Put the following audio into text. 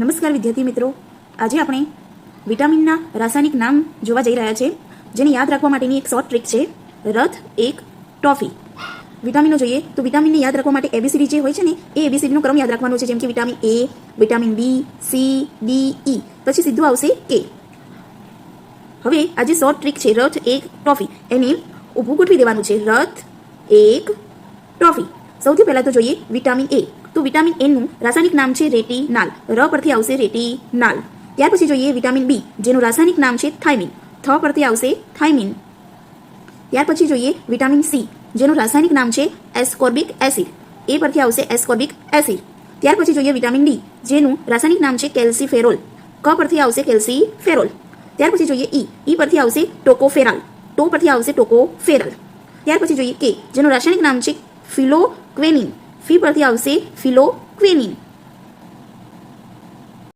નમસ્કાર વિદ્યાર્થી મિત્રો આજે આપણે વિટામિનના રાસાયણિક નામ જોવા જઈ રહ્યા છે જેને યાદ રાખવા માટેની એક શોર્ટ ટ્રીક છે રથ એક ટોફી વિટામિનો જોઈએ તો વિટામિનને યાદ રાખવા માટે એબીસીડી જે હોય છે ને એ એબીસીડીનો ક્રમ યાદ રાખવાનો છે જેમ કે vitamin A vitamin B C D E પછી સીધું આવશે કે હવે આજે જે શોર્ટ ટ્રીક છે રથ એક ટોફી એને ઊભું ગોઠવી દેવાનું છે રથ એક ટોફી जौदी पहला तो જોઈએ વિટામિન A તો વિટામિન A નું રાસાયણિક નામ છે રેટીનલ ર પરથી આવશે રેટીનલ ત્યાર પછી જોઈએ વિટામિન B જેનું રાસાયણિક નામ છે થાઇમિન થા પરથી આવશે થાઇમિન ત્યાર પછી જોઈએ વિટામિન C જેનું રાસાયણિક નામ છે એસ્કોર્બિક એસિડ એ પરથી આવશે એસ્કોર્બિક એસિડ ત્યાર પછી જોઈએ વિટામિન D જેનું રાસાયણિક નામ છે કેલ્સીફેરોલ ક પરથી આવશે કેલ્સીફેરોલ ત્યાર પછી જોઈએ E E પરથી આવશે ટોકોફેરલ ટો પરથી આવશે ટોકોફેરલ ત્યાર પછી જોઈએ K જેનું રાસાયણિક નામ છે ફિલો क्वेनिन फी प्रत्यय से फिलो क्वेनिन